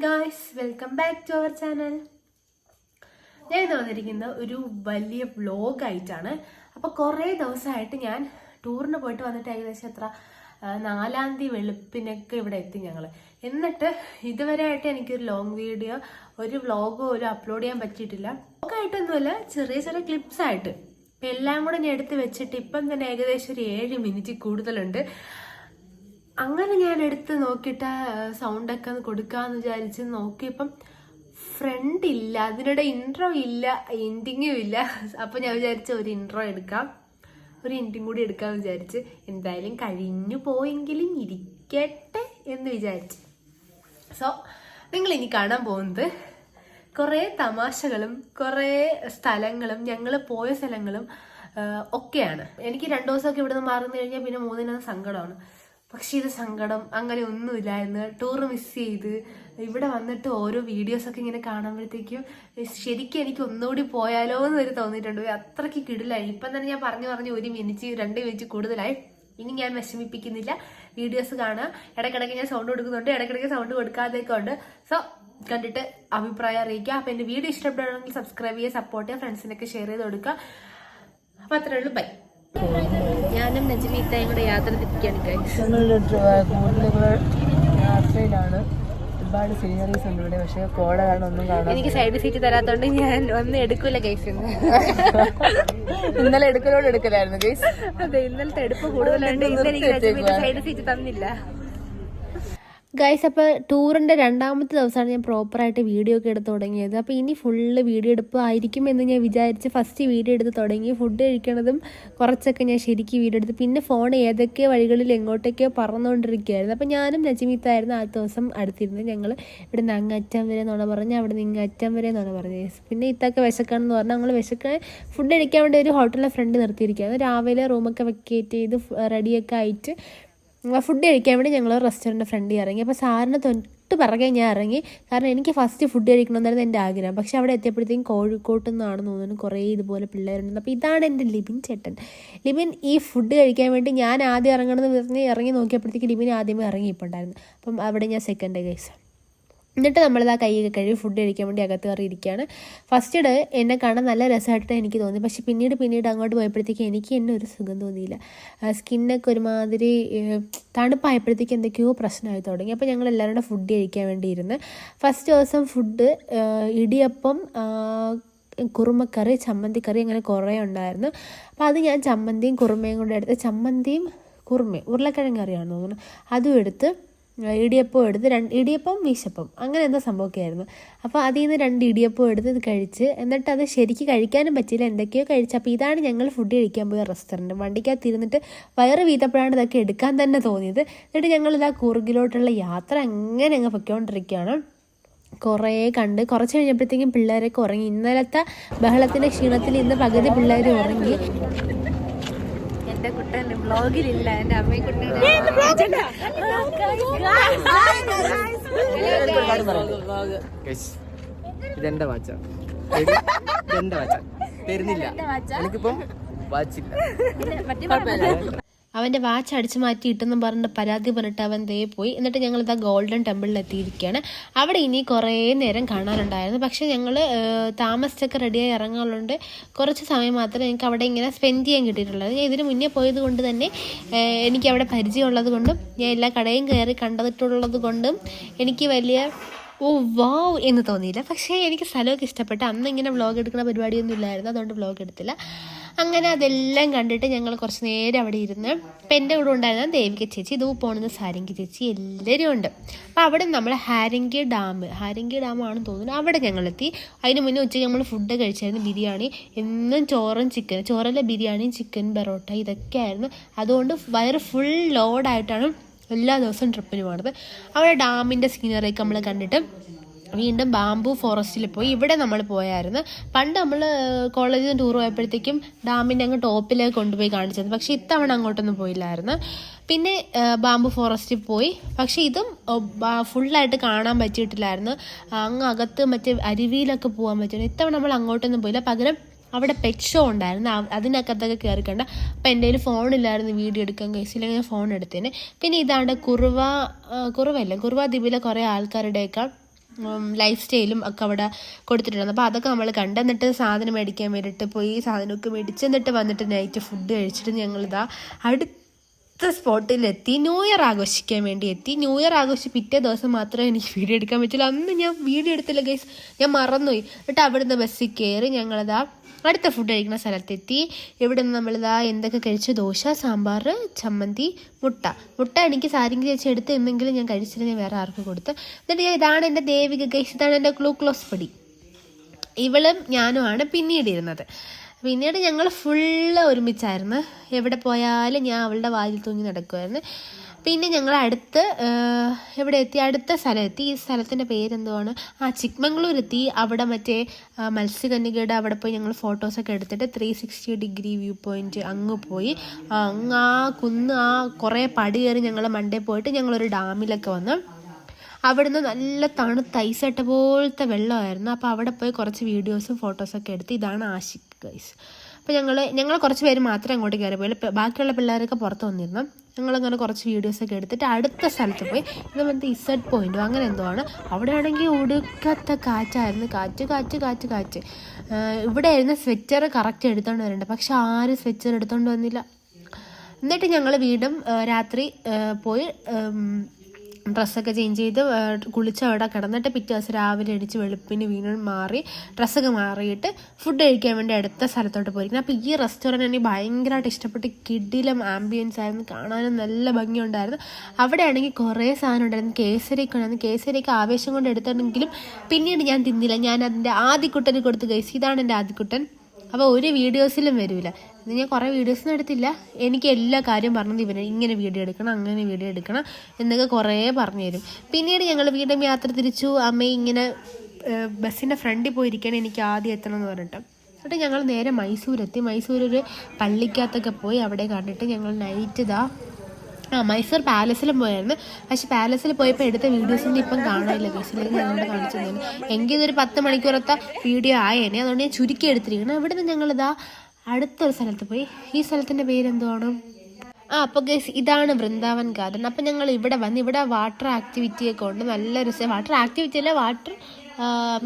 Guys welcome back to our channel ഞാൻ ഇന്ന് വന്നിരിക്കുന്ന ഒരു വലിയ വ്ലോഗ് ആയിട്ടാണ് അപ്പോൾ കുറേ ദിവസമായിട്ട് ഞാൻ ടൂറിന് പോയിട്ട് വന്നിട്ട് ഏകദേശം എത്ര നാലാം തീയതി വെളുപ്പിനൊക്കെ ഇവിടെ എത്തി ഞങ്ങൾ എന്നിട്ട് ഇതുവരെ ആയിട്ട് എനിക്കൊരു ലോങ് വീഡിയോ ഒരു വ്ലോഗോ ഒരു അപ്ലോഡ് ചെയ്യാൻ പറ്റിയിട്ടില്ല. വ്ലോഗായിട്ടൊന്നുമല്ല ചെറിയ ചെറിയ ക്ലിപ്സ് ആയിട്ട്. എല്ലാം കൂടെ ഞാൻ എടുത്ത് വെച്ചിട്ട് ഇപ്പം തന്നെ ഏകദേശം ഒരു ഏഴ് മിനിറ്റ് കൂടുതലുണ്ട്. അങ്ങനെ ഞാൻ എടുത്ത് നോക്കിയിട്ട് സൗണ്ടൊക്കെ ഒന്ന് കൊടുക്കാന്ന് വിചാരിച്ച് നോക്കിയപ്പം ഫ്രണ്ട് ഇല്ല. അതിനിടെ ഇൻട്രോ ഇല്ല എൻഡിങ്ങും ഇല്ല. അപ്പൊ ഞാൻ വിചാരിച്ച ഒരു ഇൻട്രോ എടുക്കാം. ഒരു എൻഡിങ് കൂടി എടുക്കാന്ന് വിചാരിച്ച് എന്തായാലും കഴിഞ്ഞു പോയെങ്കിലും ഇരിക്കട്ടെ എന്ന് വിചാരിച്ച്. സോ നിങ്ങൾ ഇനി കാണാൻ പോകുന്നത് കുറേ തമാശകളും കുറേ സ്ഥലങ്ങളും ഞങ്ങൾ പോയ സ്ഥലങ്ങളും ഒക്കെയാണ്. എനിക്ക് രണ്ടു ദിവസമൊക്കെ ഇവിടുന്ന് മാറുന്നു കഴിഞ്ഞാൽ പിന്നെ മൂന്നിനത് സങ്കടമാണ്. പക്ഷെ ഇത് സങ്കടം അങ്ങനെ ഒന്നുമില്ലായിരുന്നു. ടൂർ മിസ് ചെയ്ത് ഇവിടെ വന്നിട്ട് ഓരോ വീഡിയോസ് ഒക്കെ ഇങ്ങനെ കാണുമ്പോഴത്തേക്കും ശരിക്കും എനിക്ക് ഒന്നുകൂടി പോയാലോ എന്ന് വരെ തോന്നിയിട്ടുണ്ട് അത്രയ്ക്ക് കിടിലായി. ഇപ്പം തന്നെ ഞാൻ പറഞ്ഞു പറഞ്ഞു ഒരു മിനിറ്റ് രണ്ട് മിനിറ്റ് കൂടുതലായി. ഇനി ഞാൻ വിഷമിപ്പിക്കുന്നില്ല. വീഡിയോസ് കാണുക ഇടയ്ക്കിടയ്ക്ക് ഞാൻ സൗണ്ട് കൊടുക്കുന്നുണ്ട്. ഇടയ്ക്കിടയ്ക്ക് സൗണ്ട് കൊടുക്കാതെയൊക്കെ ഉണ്ട്. സോ കണ്ടിട്ട് അഭിപ്രായം അറിയിക്കുക. അപ്പം എന്റെ വീഡിയോ ഇഷ്ടപ്പെടുകയാണെങ്കിൽ സബ്സ്ക്രൈബ് ചെയ്യുക സപ്പോർട്ട് ചെയ്യുക ഫ്രണ്ട്സിനൊക്കെ ഷെയർ ചെയ്ത് കൊടുക്കുക. അപ്പം അത്രേ ഉള്ളൂ. ബൈ ഞാനും നജ്മീത്തയും കൂടെ യാത്ര തിരിക്കുകയാണ്. ഞങ്ങളുടെ യാത്രയിലാണ്. ഒരുപാട് സീനറീസ് ഉണ്ട് ഇവിടെ പക്ഷേ കോട കാരണം ഒന്നും കാണാം എനിക്ക് സൈഡ് സീറ്റ് തരാത്തോണ്ട് ഞാൻ ഒന്നും എടുക്കൂല കേസ് ഇന്നലെ എടുക്കലോട് എടുക്കലായിരുന്നു ഗൈസ് അതെ ഇന്നലത്തെ എടുപ്പ് കൂടുതലുണ്ട്. ഇന്നലെ സൈഡ് സീറ്റ് തന്നില്ല. ഗൈസ് അപ്പോൾ ടൂറിന്റെ രണ്ടാമത്തെ ദിവസമാണ് ഞാൻ പ്രോപ്പറായിട്ട് വീഡിയോ ഒക്കെ എടുത്ത് തുടങ്ങിയത്. അപ്പോൾ ഇനി ഫുള്ള് വീഡിയോ എടുപ്പ് ആയിരിക്കും എന്ന് ഞാൻ വിചാരിച്ച് ഫസ്റ്റ് വീഡിയോ എടുത്ത് തുടങ്ങി. ഫുഡ് കഴിക്കണതും കുറച്ചൊക്കെ ഞാൻ ശരിക്കും വീഡിയോ എടുത്ത്. പിന്നെ ഫോൺ ഏതൊക്കെ വഴികളിൽ എങ്ങോട്ടൊക്കെയോ പറന്നുകൊണ്ടിരിക്കുകയായിരുന്നു. അപ്പോൾ ഞാനും നജിമിത്തായിരുന്നു ആ ദിവസം അടുത്തിരുന്നത്. ഞങ്ങൾ ഇവിടെ നിന്ന് അങ്ങറ്റം വരെ എന്നാണ് പറഞ്ഞ് അവിടെ നിന്ന് ഇങ്ങറ്റം വരെ എന്നാണ് പറഞ്ഞത്. പിന്നെ ഇത്തൊക്കെ വിശക്കാണെന്ന് പറഞ്ഞാൽ ഞങ്ങൾ വിശക്കാൻ ഫുഡ് കഴിക്കാൻ വേണ്ടി ഒരു ഹോട്ടലിലെ ഫ്രണ്ട് നിർത്തിയിരിക്കുകയാണ് രാവിലെ റൂമൊക്കെ വെക്കേറ്റ് ചെയ്ത് റെഡിയൊക്കെ ആയിട്ട് ഫുഡ് കഴിക്കാൻ വേണ്ടി ഞങ്ങൾ റെസ്റ്റോറന്റ് ഫ്രണ്ടിൽ ഇറങ്ങി. അപ്പോൾ സാറിന് തൊട്ട് പിറകെ ഞാൻ ഇറങ്ങി. കാരണം എനിക്ക് ഫസ്റ്റ് ഫുഡ് കഴിക്കണമെന്നായിരുന്നു എന്റെ ആഗ്രഹം. പക്ഷേ അവിടെ എത്തിയപ്പോഴത്തേക്കും കോഴിക്കോട്ട് നിന്നാണെന്ന് തോന്നുന്നു. കുറേ ഇതുപോലെ പിള്ളേരുണ്ട്. അപ്പോൾ ഇതാണ് എന്റെ ലിബിൻ ചേട്ടൻ. ലിബിൻ ഈ ഫുഡ് കഴിക്കാൻ വേണ്ടി ഞാൻ ആദ്യം ഇറങ്ങണമെന്ന് പറഞ്ഞ് ഇറങ്ങി നോക്കിയപ്പോഴത്തേക്ക് ലിബിൻ ആദ്യമേ ഇറങ്ങിയിട്ടുണ്ടായിരുന്നു അപ്പം അവിടെ ഞാൻ സെക്കൻഡ് കേസ് എന്നിട്ട് നമ്മളിതാ കൈയൊക്കെ കഴുകി ഫുഡ് കഴിക്കാൻ വേണ്ടി അകത്ത് കയറി ഇരിക്കുകയാണ്. ഫസ്റ്റ് ഡേ എന്നെ കാണാൻ നല്ല രസമായിട്ട് എനിക്ക് തോന്നി പക്ഷേ പിന്നീട് പിന്നീട് അങ്ങോട്ട് പോയപ്പോഴത്തേക്ക് എനിക്ക് എന്നെ ഒരു സുഖം തോന്നിയില്ല. സ്കിന്നൊക്കെ ഒരുമാതിരി തണുപ്പായപ്പോഴത്തേക്ക് എന്തൊക്കെയോ പ്രശ്നമായി തുടങ്ങി. അപ്പോൾ ഞങ്ങൾ എല്ലാവരും കൂടെ ഫുഡ് കഴിക്കാൻ വേണ്ടി ഇരുന്ന് ഫസ്റ്റ് ദിവസം ഫുഡ് ഇടിയപ്പം കുറുമക്കറി ചമ്മന്തിക്കറി അങ്ങനെ കുറേ ഉണ്ടായിരുന്നു. അപ്പോൾ അത് ഞാൻ ചമ്മന്തിയും കുറുമയും കൂടെ എടുത്ത് ചമ്മന്തിയും കുറുമയും ഉരുളക്കിഴങ്ങ് കറിയാണെന്ന് തോന്നുന്നു. അതും എടുത്ത് ഇടിയപ്പം എടുത്ത് രണ്ട് ഇടിയപ്പം വീശപ്പം അങ്ങനെ എന്താ സംഭവമൊക്കെയായിരുന്നു. അപ്പോൾ അതിൽ നിന്ന് രണ്ട് ഇടിയപ്പം എടുത്ത് ഇത് കഴിച്ച് എന്നിട്ട് അത് ശരിക്ക് കഴിക്കാനും പറ്റിയില്ല. എന്തൊക്കെയോ കഴിച്ച്. അപ്പോൾ ഇതാണ് ഞങ്ങൾ ഫുഡ് കഴിക്കാൻ പോയ റെസ്റ്റോറന്റ് വണ്ടിക്കകത്ത് ഇരുന്നിട്ട് വയറ് വീതപ്പോഴാണ് ഇതൊക്കെ എടുക്കാൻ തന്നെ തോന്നിയത്. എന്നിട്ട് ഞങ്ങൾ ഇതാ കൂർഗിലോട്ടുള്ള യാത്ര അങ്ങനെ അങ്ങ് പൊയ്ക്കൊണ്ടിരിക്കുകയാണ്. കുറേ കണ്ട് കുറച്ച് കഴിഞ്ഞപ്പോഴത്തേക്കും പിള്ളേരൊക്കെ ഉറങ്ങി. ഇന്നലത്തെ ബഹളത്തിന്റെ ക്ഷീണത്തിൽ ഇന്ന് പകുതി പിള്ളേർ ഉറങ്ങി. എന്റെ കുട്ടൻ ബ്ലോഗിലില്ല എന്റെ അമ്മയും ഇതെന്റെ വാച്ച. ഇതെന്റെ വാച്ച. തരുന്നില്ല. എനിക്കിപ്പം വാച്ചില്ല. അവന്റെ വാച്ച് അടിച്ചു മാറ്റി ഇട്ടെന്ന് പറഞ്ഞിട്ട് പരാതി പറഞ്ഞിട്ട് അവൻ ദേ പോയി. എന്നിട്ട് ഞങ്ങൾ ഇതാ ഗോൾഡൻ ടെമ്പിളിൽ എത്തിയിരിക്കുകയാണ് അവിടെ ഇനി കുറേ നേരം കാണാനുണ്ടായിരുന്നു. പക്ഷേ ഞങ്ങൾ താമസിച്ചൊക്കെ റെഡിയായി ഇറങ്ങാറുണ്ട് കുറച്ച് സമയം മാത്രമേ എനിക്ക് അവിടെ ഇങ്ങനെ സ്പെൻഡ് ചെയ്യാൻ കിട്ടിയിട്ടുള്ളത് ഞാൻ ഇതിന് മുന്നേ പോയത് കൊണ്ട് തന്നെ എനിക്ക് അവിടെ പരിചയമുള്ളത് കൊണ്ടും ഞാൻ എല്ലാ കടയും കയറി കണ്ടിട്ടുള്ളത് കൊണ്ടും എനിക്ക് വലിയ ഓ വാവ് എന്ന് തോന്നിയില്ല. പക്ഷേ എനിക്ക് സ്ഥലമൊക്കെ ഇഷ്ടപ്പെട്ടു. അന്ന് ഇങ്ങനെ വ്ളോഗ് എടുക്കുന്ന പരിപാടിയൊന്നും ഇല്ലായിരുന്നു. അതുകൊണ്ട് വ്ളോഗ് എടുത്തില്ല. അങ്ങനെ അതെല്ലാം കണ്ടിട്ട് ഞങ്ങൾ കുറച്ച് നേരം അവിടെ ഇരുന്ന് ഇപ്പം എന്റെ കൂടെ ഉണ്ടായിരുന്ന ദേവിക ചേച്ചി ഇതൂ പോണെന്ന് സാരംഗി ചേച്ചി എല്ലാവരും ഉണ്ട്. അപ്പോൾ അവിടെ നമ്മൾ ഹാരങ്കി ഡാം ഹാരങ്കി ഡാം ആണെന്ന് തോന്നുന്നു. അവിടെ ഞങ്ങളെത്തി. അതിന് മുന്നേ ഉച്ചയ്ക്ക് നമ്മൾ ഫുഡ് കഴിച്ചായിരുന്നു ബിരിയാണി. എന്നും ചോറും ചിക്കൻ ചോറല്ല ബിരിയാണിയും ചിക്കൻ പെറോട്ട ഇതൊക്കെ ആയിരുന്നു അതുകൊണ്ട് വയറ് ഫുൾ ലോഡായിട്ടാണ് എല്ലാ ദിവസവും ട്രിപ്പിന് പോണത്. അവിടെ ഡാമിന്റെ സീനറിയൊക്കെ നമ്മൾ കണ്ടിട്ട് വീണ്ടും ബാംബു ഫോറസ്റ്റിൽ പോയി. ഇവിടെ നമ്മൾ പോയായിരുന്നു. പണ്ട് നമ്മൾ കോളേജിൽ നിന്ന് ടൂർ പോയപ്പോഴത്തേക്കും ഡാമിന്റെ അങ്ങ് ടോപ്പിലേക്ക് കൊണ്ടുപോയി കാണിച്ചത് പക്ഷേ ഇത്തവണ അങ്ങോട്ടൊന്നും പോയില്ലായിരുന്നു. പിന്നെ ബാംബു ഫോറസ്റ്റിൽ പോയി. പക്ഷേ ഇതും ഫുള്ളായിട്ട് കാണാൻ പറ്റിയിട്ടില്ലായിരുന്നു. അങ്ങ് അകത്ത് മറ്റേ അരുവിയിലൊക്കെ പോകാൻ പറ്റുന്നു ഇത്തവണ നമ്മൾ അങ്ങോട്ടൊന്നും പോയില്ല. പകരം അവിടെ പെറ്റ് ഷോ ഉണ്ടായിരുന്നു. അതിനകത്തൊക്കെ കയറിക്കണ്ട കണ്ട. അപ്പം എന്റെ കയ്യിൽ ഫോണില്ലായിരുന്നു വീഡിയോ എടുക്കാൻ കഴിച്ചില്ലെങ്കിൽ ഞാൻ ഫോൺ എടുത്തേനെ. പിന്നെ ഇതാണ്ട് കുറുവ കുറുവല്ല കുറുവ ദ്വീപിലെ കുറേ ആൾക്കാരുടെയൊക്കെ ലൈഫ് സ്റ്റൈലും ഒക്കെ അവിടെ കൊടുത്തിട്ടുണ്ട്. അപ്പോൾ അതൊക്കെ നമ്മൾ കണ്ടെന്നിട്ട് സാധനം മേടിക്കാൻ വേണ്ടിയിട്ട് പോയി സാധനമൊക്കെ മേടിച്ചെന്നിട്ട് വന്നിട്ട് നൈറ്റ് ഫുഡ് കഴിച്ചിട്ട് ഞങ്ങളിതാ അടുത്ത സ്പോട്ടിലെത്തി. ന്യൂ ഇയർ ആഘോഷിക്കാൻ വേണ്ടി എത്തി. ന്യൂ ഇയർ ആഘോഷിച്ച് പിറ്റേ ദിവസം മാത്രമേ എനിക്ക് വീഡിയോ എടുക്കാൻ പറ്റുള്ളൂ. അന്ന് ഞാൻ വീഡിയോ എടുത്തില്ല ഗൈസ് ഞാൻ മറന്നുപോയി. എന്നിട്ട് അവിടുന്ന് ബസ്സിൽ കയറി ഞങ്ങളതാ അടുത്ത ഫുഡ് കഴിക്കുന്ന സ്ഥലത്തെത്തി. ഇവിടെ നിന്ന് നമ്മളിതാ എന്തൊക്കെ കഴിച്ചു? ദോശ സാമ്പാർ ചമ്മന്തി മുട്ട. മുട്ട എനിക്ക് സാരിങ് ചേച്ചി എടുത്ത് എന്നെങ്കിലും ഞാൻ കഴിച്ചിട്ട് ഞാൻ വേറെ ആർക്കും കൊടുത്ത്. എന്നിട്ട് ഞാൻ ഇതാണ് എന്റെ ദേവിക ഗൈസ് ഇതാണ് എന്റെ ഗ്ലൂക്ലോസ് പൊടി. ഇവളും ഞാനുമാണ് പിന്നീട് ഇരുന്നത്. പിന്നീട് ഞങ്ങൾ ഫുള്ള് ഒരുമിച്ചായിരുന്നു. എവിടെ പോയാലും ഞാൻ അവളുടെ വാതിൽ തൂങ്ങി നടക്കുമായിരുന്നു പിന്നെ ഞങ്ങൾ അടുത്ത് എവിടെ എത്തി? അടുത്ത സ്ഥലം എത്തി ഈ സ്ഥലത്തിന്റെ പേരെന്തുവാണ്? ആ ചിക്മംഗ്ലൂർ എത്തി അവിടെ മറ്റേ മത്സ്യകന്യകയുടെ അവിടെ പോയി ഞങ്ങൾ ഫോട്ടോസൊക്കെ എടുത്തിട്ട് three sixty degree view point അങ്ങ് പോയി. അങ്ങ് ആ കുന്ന് ആ കുറേ പടി കയറി ഞങ്ങൾ മണ്ടേ പോയിട്ട് ഞങ്ങളൊരു ഡാമിലൊക്കെ വന്നു അവിടുന്ന് നല്ല തണുത്ത ഐസട്ട പോലത്തെ വെള്ളമായിരുന്നു. അപ്പോൾ അവിടെ പോയി കുറച്ച് വീഡിയോസും ഫോട്ടോസൊക്കെ എടുത്ത് ഇതാണ് ആഷിക് ഗൈസ് അപ്പോൾ ഞങ്ങൾ ഞങ്ങൾ കുറച്ച് പേര് മാത്രമേ അങ്ങോട്ട് കയറി പോയി ബാക്കിയുള്ള പിള്ളേരൊക്കെ പുറത്ത് വന്നിരുന്നു. ഞങ്ങളങ്ങനെ കുറച്ച് വീഡിയോസൊക്കെ എടുത്തിട്ട് അടുത്ത സ്ഥലത്ത് പോയി. ഇത് വന്നിട്ട് ഇസഡ് പോയിന്റോ അങ്ങനെ എന്തോ ആണ്. അവിടെ ആണെങ്കിൽ ഒടുക്കത്തെ കാറ്റായിരുന്നു. കാറ്റ് കാറ്റ് കാറ്റ് കാറ്റ്. ഇവിടെ ആയിരുന്നു സ്വെറ്റർ കറക്റ്റ് എടുത്തോണ്ട് വരണ്ട പക്ഷെ ആരും സ്വെറ്റർ എടുത്തോണ്ട് വന്നില്ല. എന്നിട്ട് ഞങ്ങൾ വീണ്ടും രാത്രി പോയി ഡ്രസ്സൊക്കെ ചേഞ്ച് ചെയ്ത് കുളിച്ച് അവിടെ കിടന്നിട്ട് പിറ്റേ ദിവസം രാവിലെ അടിച്ച് വെളുപ്പിന് വീണ്ടും മാറി ഡ്രസ്സൊക്കെ മാറിയിട്ട് ഫുഡ് കഴിക്കാൻ വേണ്ടി അടുത്ത സ്ഥലത്തോട്ട് പോയിരിക്കുന്നത് അപ്പോൾ ഈ റെസ്റ്റോറന്റ് എനിക്ക് ഭയങ്കരമായിട്ട് ഇഷ്ടപ്പെട്ട് കിഡിലും ആംബിയൻസ് ആയിരുന്നു. കാണാനും നല്ല ഭംഗിയുണ്ടായിരുന്നു. അവിടെ ആണെങ്കിൽ കുറേ സാധനം ഉണ്ടായിരുന്നു. കേസരിയൊക്കെ ഉണ്ടായിരുന്നു. കേസരിയൊക്കെ ആവേശം കൊണ്ട് എടുത്തിട്ടുണ്ടെങ്കിലും പിന്നീട് ഞാൻ തിന്നില്ല. ഞാൻ അതിന്റെ ആദ്യക്കുട്ടന് കൊടുത്ത് കഴിച്ചു ഇതാണ് എന്റെ ആദ്യക്കുട്ടൻ അപ്പോൾ ഒരു വീഡിയോസിലും വരില്ല ഇത് ഞാൻ കുറേ വീഡിയോസ് എടുത്തില്ല. എനിക്ക് എല്ലാ കാര്യവും പറഞ്ഞത് ഇവന് ഇങ്ങനെ വീഡിയോ എടുക്കണം അങ്ങനെ വീഡിയോ എടുക്കണം എന്നൊക്കെ കുറേ പറഞ്ഞു തരും. പിന്നീട് ഞങ്ങൾ വീണ്ടും യാത്ര തിരിച്ചു. അമ്മ ഇങ്ങനെ ബസ്സിന്റെ ഫ്രണ്ടിൽ പോയിരിക്കണം എനിക്ക് ആദ്യം എത്തണം എന്ന് പറഞ്ഞിട്ട്. എന്നിട്ട് ഞങ്ങൾ നേരെ മൈസൂരെത്തി. മൈസൂർ ഒരു പള്ളിക്കകത്തൊക്കെ പോയി അവിടെ കണ്ടിട്ട് ഞങ്ങൾ നൈറ്റ് ഇതാ ആ മൈസൂർ പാലസിലും പോയായിരുന്നു. പക്ഷെ പാലസിൽ പോയപ്പോൾ എടുത്ത വീഡിയോസിന്റെ ഇപ്പം കാണാനില്ല കേസിലേക്ക് ഞങ്ങളുടെ കാണിച്ചു തന്നെ എങ്കിൽ ഇതൊരു പത്ത് മണിക്കൂറത്തെ വീഡിയോ ആയേനെ. അതുകൊണ്ട് ഞാൻ ചുരുക്കി എടുത്തിരിക്കണം ഇവിടെ നിന്ന് ഞങ്ങളിതാ അടുത്തൊരു സ്ഥലത്ത് പോയി. ഈ സ്ഥലത്തിന്റെ പേരെന്തുവാണ്? ആ അപ്പോൾ ഗൈസ് ഇതാണ് വൃന്ദാവൻ ഗാർഡൻ. അപ്പോൾ ഞങ്ങൾ ഇവിടെ വന്ന് ഇവിടെ വാട്ടർ ആക്ടിവിറ്റിയൊക്കെ ഉണ്ട് നല്ല രസം വാട്ടർ ആക്ടിവിറ്റി അല്ല വാട്ടർ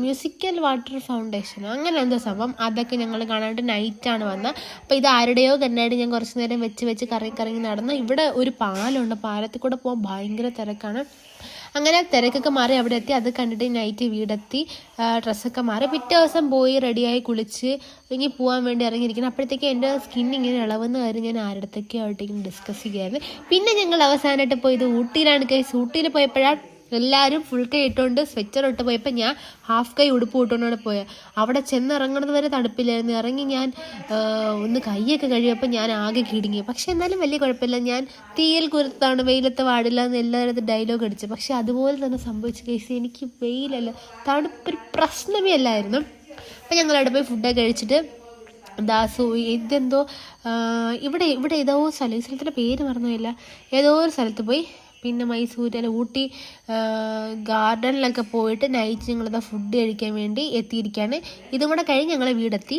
മ്യൂസിക്കൽ വാട്ടർ ഫൗണ്ടേഷനോ അങ്ങനെ എന്തോ സംഭവം. അതൊക്കെ ഞങ്ങൾ കാണാണ്ട് നൈറ്റാണ് വന്നത്. അപ്പോൾ ഇത് ആരുടെയോ തന്നെയായിട്ട് ഞാൻ കുറച്ച് നേരം വെച്ച് വെച്ച് കറങ്ങി കറങ്ങി നടന്നു. ഇവിടെ ഒരു പാലമുണ്ട് പാലത്തിൽ കൂടെ പോകാൻ ഭയങ്കര തിരക്കാണ്. അങ്ങനെ തിരക്കൊക്കെ മാറി അവിടെ എത്തി. അത് കണ്ടിട്ട് നൈറ്റ് വീടെത്തി. ഡ്രസ്സൊക്കെ മാറി. പിറ്റേ ദിവസം പോയി റെഡിയായി കുളിച്ച് ഇനി പോകാൻ വേണ്ടി ഇറങ്ങിയിരിക്കണം അപ്പോഴത്തേക്ക് എന്റെ സ്കിൻ ഇങ്ങനെ ഇളവെന്ന് കാര്യം ഞാൻ ആരുടെയൊക്കെ ആയിട്ട് ഇങ്ങനെ ഡിസ്കസ് ചെയ്യുമായിരുന്നു പിന്നെ ഞങ്ങൾ അവസാനമായിട്ട് പോയത് ഊട്ടിയിലാണ് കേസ് ഊട്ടിയിൽ പോയപ്പോഴാണ് എല്ലാവരും ഫുൾ കൈ ഇട്ടുകൊണ്ട് സ്വെറ്റർ ഇട്ട് പോയപ്പോൾ ഞാൻ ഹാഫ് കൈ ഉടുപ്പ് ഇട്ടുകൊണ്ടാണ് പോയത് അവിടെ ചെന്ന് ഇറങ്ങുന്നത് വരെ തണുപ്പില്ലായിരുന്നു. ഇറങ്ങി ഞാൻ ഒന്ന് കൈയൊക്കെ കഴിയപ്പോൾ ഞാൻ ആകെ കിടുങ്ങി. പക്ഷെ എന്നാലും വലിയ കുഴപ്പമില്ല. ഞാൻ തീയിൽ കുരുത്താണ് വെയിലത്ത് പാടില്ല എന്ന് എല്ലാവരും ഡയലോഗ് അടിച്ചു. പക്ഷെ അതുപോലെ തന്നെ സംഭവിച്ച കേസ് എനിക്ക് വെയിലല്ല തണുപ്പൊരു പ്രശ്നമേ അല്ലായിരുന്നു. അപ്പം ഞങ്ങൾ അവിടെ പോയി ഫുഡൊക്കെ കഴിച്ചിട്ട് ദാസു ഇതെന്തോ ഇവിടെ ഇവിടെ ഏതോ സ്ഥലം ഈ സ്ഥലത്തിന്റെ പേര് മറന്നുമില്ല ഏതോ ഒരു സ്ഥലത്ത് പോയി പിന്നെ മൈസൂരിൽ ഊട്ടി ഗാർഡനിലൊക്കെ പോയിട്ട് നൈറ്റ് ഞങ്ങളിതാ ഫുഡ് കഴിക്കാൻ വേണ്ടി എത്തിയിരിക്കുകയാണ് ഇതും കൂടെ കഴിഞ്ഞ് ഞങ്ങൾ വീടെത്തി.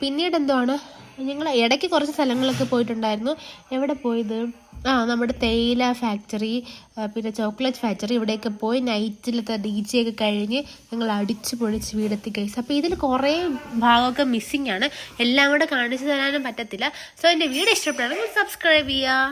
പിന്നീട് എന്തുവാണ്? ഞങ്ങൾ ഇടയ്ക്ക് കുറച്ച് സ്ഥലങ്ങളൊക്കെ പോയിട്ടുണ്ടായിരുന്നു. എവിടെ പോയത്? ആ നമ്മുടെ തേയില ഫാക്ടറി പിന്നെ ചോക്ലേറ്റ് ഫാക്ടറി ഇവിടെയൊക്കെ പോയി നൈറ്റിലത്തെ ഡി ജെ ഒക്കെ കഴിഞ്ഞ് ഞങ്ങൾ അടിച്ച് പൊളിച്ച് വീടെത്തി കഴിച്ചു അപ്പോൾ ഇതിൽ കുറേ ഭാഗമൊക്കെ മിസ്സിംഗ് ആണ്. എല്ലാം കൂടെ കാണിച്ചു തരാനും പറ്റത്തില്ല. സോ എന്റെ വീട് ഇഷ്ടപ്പെട്ടാണെങ്കിൽ സബ്സ്ക്രൈബ് ചെയ്യുക